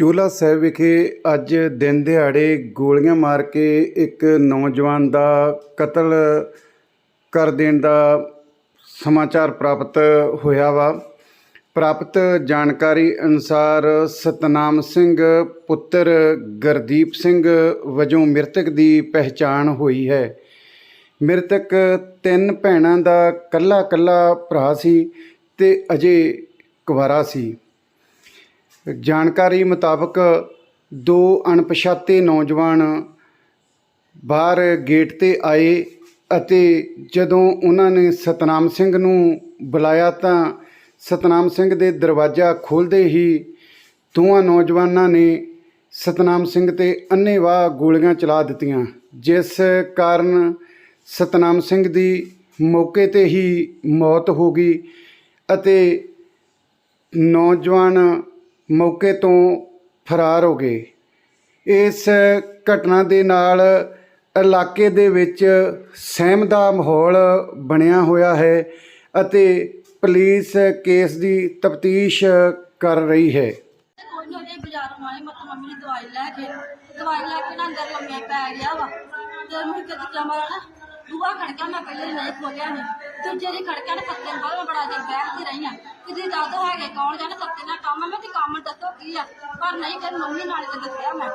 ਚੋਲਾ ਸਾਹਿਬ ਵਿਖੇ ਅੱਜ ਦਿਨ ਦਿਹਾੜੇ ਗੋਲੀਆਂ ਮਾਰ ਕੇ ਇੱਕ ਨੌਜਵਾਨ ਦਾ ਕਤਲ ਕਰ ਦੇਣ ਦਾ ਸਮਾਚਾਰ ਪ੍ਰਾਪਤ ਹੋਇਆ ਵਾ। ਪ੍ਰਾਪਤ ਜਾਣਕਾਰੀ ਅਨੁਸਾਰ ਸਤਨਾਮ ਸਿੰਘ ਪੁੱਤਰ ਗੁਰਦੀਪ ਸਿੰਘ ਵਜੋਂ ਮ੍ਰਿਤਕ ਦੀ ਪਹਿਚਾਣ ਹੋਈ ਹੈ। ਮ੍ਰਿਤਕ ਤਿੰਨ ਭੈਣਾਂ ਦਾ ਕੱਲਾ ਕੱਲਾ ਭਰਾ ਸੀ ਤੇ ਅਜੇ ਕੁਵਾਰਾ ਸੀ। ਜਾਣਕਾਰੀ ਮੁਤਾਬਕ ਦੋ ਅਣਪਛਾਤੇ ਨੌਜਵਾਨ ਬਾਹਰ ਗੇਟ ਤੇ ਆਏ ਅਤੇ ਜਦੋਂ ਉਹਨਾਂ ਨੇ ਸਤਨਾਮ ਸਿੰਘ ਨੂੰ ਬੁਲਾਇਆ ਤਾਂ ਸਤਨਾਮ ਸਿੰਘ ਦੇ ਦਰਵਾਜ਼ਾ ਖੋਲ੍ਹਦੇ ਹੀ ਦੋਵਾਂ ਨੌਜਵਾਨਾਂ ਨੇ ਸਤਨਾਮ ਸਿੰਘ ਤੇ ਅੰਨ੍ਹੇਵਾਹ ਗੋਲੀਆਂ ਚਲਾ ਦਿੱਤੀਆਂ, ਜਿਸ ਕਾਰਨ ਸਤਨਾਮ ਸਿੰਘ ਦੀ ਮੌਕੇ ਤੇ ਹੀ ਮੌਤ ਹੋ ਗਈ ਅਤੇ ਨੌਜਵਾਨ ਮੌਕੇ ਤੋਂ ਫਰਾਰ ਹੋ ਗਏ। ਇਸ ਘਟਨਾ ਦੇ ਨਾਲ ਇਲਾਕੇ ਦੇ ਵਿੱਚ ਸਹਿਮ ਦਾ ਮਾਹੌਲ ਬਣਿਆ ਹੋਇਆ ਹੈ ਅਤੇ ਪੁਲਿਸ ਕੇਸ ਦੀ ਤਫਤੀਸ਼ ਕਰ ਰਹੀ ਹੈ। ਉਹਨਾਂ ਬਾਜ਼ਾਰੋਂ ਆਏ ਮਤ ਮੰਮੀ ਨੇ ਦਵਾਈ ਲੈ ਕੇ, ਦਵਾਈ ਲੈ ਕੇ ਨਾ ਅੰਦਰ ਲੰਮੇ ਪੈ ਗਿਆ ਵਾ। ਤੇ ਮੁੜ ਕੇ ਦੂਜਾ ਮਾਰਾ ਨਾ ਦੂਆ ਖੜਕਾ ਮੈਂ ਪਹਿਲੇ ਨਹੀਂ ਖੋਲਿਆ ਨੇ ਦੂਜੇ ਦੀ ਖੜਕਾ ਨੇ ਪੱਤੇ ਬਾਹਰ ਬੜਾ ਚਿਰ ਬੈਠਦੀ ਰਹੀ ਆ ਕਿ ਜੀ ਦੱਸ ਦੋ ਹੈਗੇ ਕੌਣ ਜਾਣੇ ਸੱਤੇ ਨਾਲ ਕੰਮ ਆ, ਮੈਂ ਤੇ ਕੰਮ ਦੱਸੋ ਕੀ ਆ। ਪਰ ਨਹੀਂ ਕਰ ਮੰਮੀ ਨਾਲ ਤੇ ਦੱਸਿਆ ਮੈਂ।